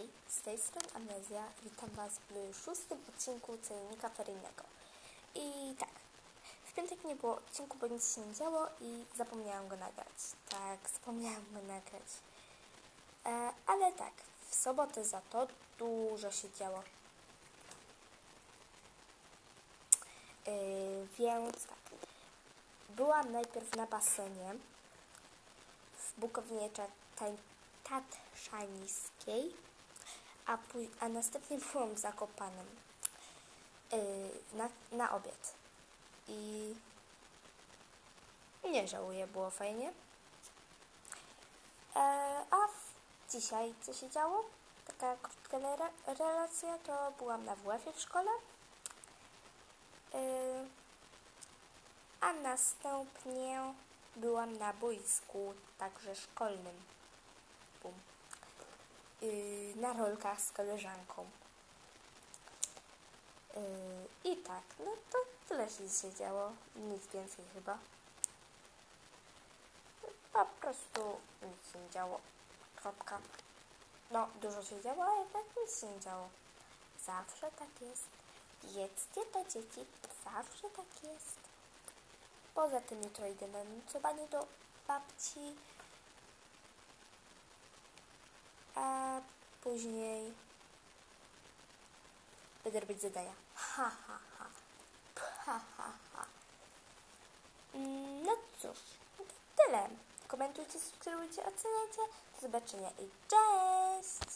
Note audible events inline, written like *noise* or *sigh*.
Hej, z tej strony Amnezja. Witam Was w szóstym odcinku Celnika Feryjnego. I tak, w piątek nie było odcinku, bo nic się nie działo i zapomniałam go nagrać. Tak, zapomniałam go nagrać. E, ale tak, w sobotę za to dużo się działo. E, więc tak, byłam najpierw na basenie w Bukowinie Tat- Tatrzańskiej, a, a następnie *laughs* byłam w Zakopanem yy, na, na obiad. I nie żałuję, było fajnie. E, a dzisiaj co się działo? Taka krótka re- relacja, to byłam na WF-ie w szkole. Yy, a następnie byłam na boisku, także szkolnym. Yy, na rolkach z koleżanką. Yy, I tak, no to tyle się dzisiaj działo. Nic więcej chyba. Po prostu nic się nie działo. Kropka. No, dużo się działo, ale jednak nic się nie działo. Zawsze tak jest. Jedzcie to dzieci. Zawsze tak jest. Poza tym jutro idę na nocowanie do babci. A później będę robić zadania. Ha, ha, ha. Ha, ha, ha. Mm, No cóż, to tyle. Komentujcie, subskrybujcie, oceniajcie. Do zobaczenia i cześć!